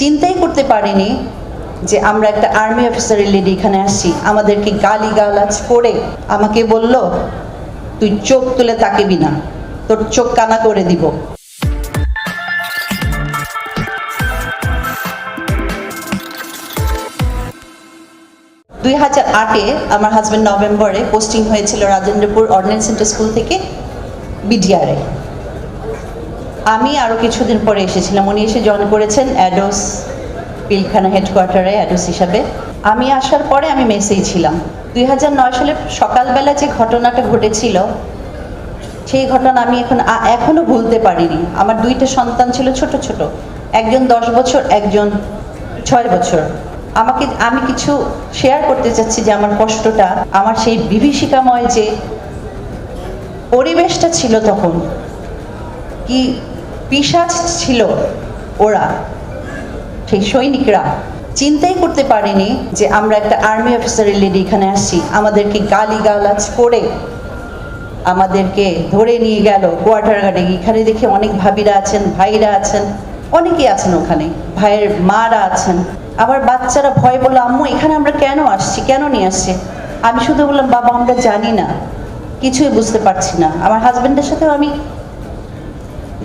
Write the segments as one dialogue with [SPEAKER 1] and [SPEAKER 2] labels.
[SPEAKER 1] চিন্তাই করতে পারিনি যে আমরা একটা আর্মি অফিসারের লেডি এখানে আসছি। আমাদেরকে গালি গালাজ করে আমাকে বলল, তুই চোখ তুলে তাকিবি না, তোর চোখ কানা করে দিব। দুই হাজার আটে আমার হাজব্যান্ড নভেম্বরে পোস্টিং হয়েছিল রাজেন্দ্রপুর অর্ডিন্যান্স সেন্টার স্কুল থেকে বিডিআরে আমি আরও কিছুদিন পরে এসেছিলাম। উনি এসে জয়েন করেছেন অ্যাডোস পিলখানা হেডকোয়ার্টারে অ্যাডোস হিসাবে। আমি আসার পরে আমি মেসেই ছিলাম। দুই হাজার নয় সালে সকালবেলা যে ঘটনাটা ঘটেছিল, সেই ঘটনা আমি এখন আ- এখনও ভুলতে পারিনি। আমার দুইটা সন্তান ছিল ছোট ছোট। একজন দশ বছর, একজন ছয় বছর। আমাকে, আমি কিছু শেয়ার করতে চাচ্ছি যে আমার কষ্টটা, আমার সেই বিভীষিকাময় যে পরিবেশটা ছিল তখন, কি পিসাজ ছিল ওরা, সেই সৈনিকরা। চিন্তাই করতে পারেনি যে আমরা একটা আর্মি অফিসারের লেডি এখানে আসছি। আমাদেরকে গালি গালাজ করে আমাদেরকে ধরে নিয়ে গেল কোয়ার্টার গার্ডে এখানে দেখে অনেক ভাবিরা আছেন, ভাইরা আছেন, অনেকেই আছেন ওখানে। ভাইয়ের মারা আছেন। আবার বাচ্চারা ভয় বলল, আম্মু, এখানে আমরা কেন আসছি? কেন নিয়ে আসছে? আমি শুধু বললাম, বাবা, আমরা জানি না। কিছুই বুঝতে পারছি না। আমার হাজব্যান্ডের সাথেও আমি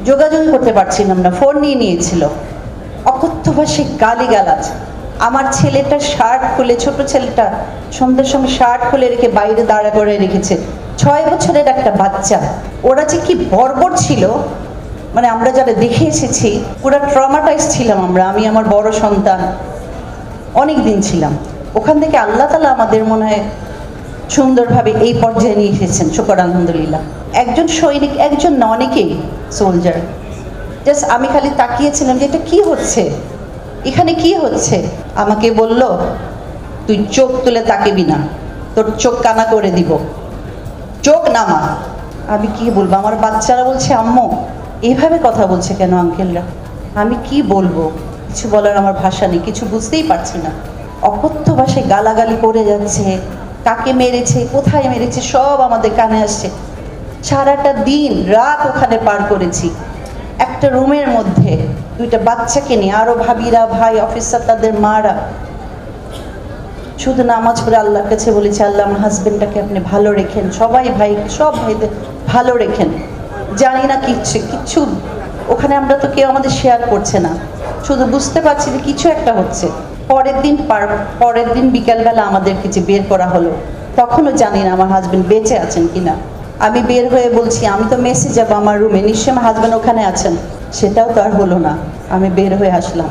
[SPEAKER 1] যোগাযোগ করতে পারছিলাম না, ফোন নিয়ে নিয়েছিল। অকথ্য ভাষায় গালি গালাজ আমার ছেলেটা শার্ট খুলে, ছোট ছেলেটা সন্ধ্যের সময় শার্ট খুলে রেখে বাইরে দাঁড়া করে রেখেছে। ছয় বছরের একটা বাচ্চা। ওরা যে কি বর্বর ছিল মানে আমরা যারা দেখে এসেছি, পুরো ট্রমাটাইজ ছিলাম আমরা, আমি আমার বড় সন্তান। অনেক দিন ছিলাম। ওখান থেকে আল্লাহ তালা আমাদের মনে হয় সুন্দরভাবে এই পর্যায়ে নিয়ে এসেছেন, শুকর আলহামদুলিল্লাহ। একজন সৈনিক, একজন না অনেকেই সোলজার জাস্ট আমি খালি তাকিয়েছিলাম যে এটা কি হচ্ছে? এখানে কি হচ্ছে? আমাকে বলল, তুই চোখ তুলে তাকিবি না। তোর চোখ কানা করে দিব। চোখ নামা। আমি কি বলব? আমার বাচ্চারা বলছে, আম্মু এইভাবে কথা বলছে কেন আঙ্কেলরা? আমি কি বলব? কিছু বলার আমার ভাষা নেই, কিছু বুঝতেই পারছি না। অকথ্য ভাষায় গালাগালি করে যাচ্ছে, কাকে মেরেছে, কোথায় মেরেছে, সব আমাদের কানে আসছে। সারাটা দিন, রাত ওখানে পার করেছি। একটা রুমের মধ্যে দুইটা বাচ্চাকে নিয়ে, আরও ভাবিরা, ভাই অফিসার তাদের মারা। শুধু নামাজ পড়ে আল্লাহর কাছে বলেছি, আল্লাহ, আমার হাজবেন্ডটাকে আপনি ভালো রেখেন। সবাই ভাই, সব ভাইদের ভালো রেখেন। জানি না কিচ্ছু কিচ্ছু ওখানে আমরা তো কেউ আমাদের শেয়ার করছে না। শুধু বুঝতে পারছি যে কিছু একটা হচ্ছে। পরের দিন পার- পরের দিন বিকালবেলা আমাদের কিছু বের করা হলো, তখনও জানি না আমার হাজবেন্ড বেঁচে আছেন কিনা। আমি বের হয়ে বলছি, আমি তো মেসে যাব আমার রুমে। নিশ্চয় আমার হাজবেন্ড ওখানে আছেন। সেটাও তো আর হলো না। আমি বের হয়ে আসলাম।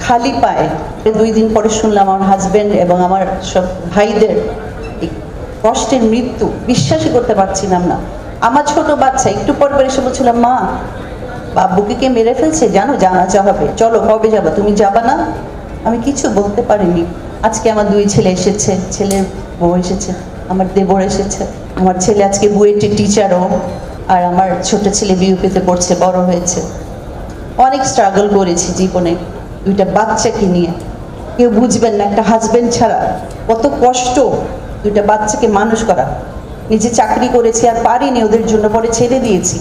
[SPEAKER 1] খালি পায়ে দুই দিন পরে শুনলাম আমার হাজবেন্ড এবং আমার সব ভাইদের কষ্টের মৃত্যু। বিশ্বাসই করতে পারছিলাম না। আমার ছোট বাচ্চা, একটু পর পর এসে বলছিলাম, মা, বাবুকে কে মেরে ফেলছে? জানো জানা, জানাজা হবে। চলো, কবে যাবা? তুমি যাবা না? আমি কিছু বলতে পারিনি। আজকে আমার দুই ছেলে এসেছে। ছেলের বউ এসেছে। আমার দেবর এসেছে। আমার ছেলে আজকে বুয়েটের টিচারও আর আমার ছোট ছেলে বিউপিতে পড়ছে, বড় হয়েছে। অনেক স্ট্রাগল করেছি জীবনে, দুইটা বাচ্চাকে নিয়ে। কেউ বুঝবেন না, একটা হাজবেন্ড ছাড়া কত কষ্ট দুইটা বাচ্চাকে মানুষ করা। নিজে চাকরি করেছি, আর পারিনি ওদের জন্য, পরে ছেড়ে দিয়েছি।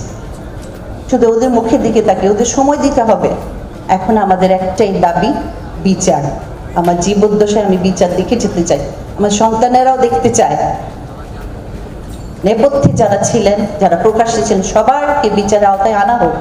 [SPEAKER 1] শুধু ওদের মুখের দিকে তাকে ওদের সময় দিতে হবে। এখন আমাদের একটাই দাবি, বিচার। আমার জীবদ্দশায় আমি বিচার দেখে যেতে চাই। সন্তানেরাও দেখতে চায়। নেপথ্যে যারা ছিলেন যারা প্রকাশ্যে ছিলেন সবাইকে বিচারের আওতায় আনা হোক।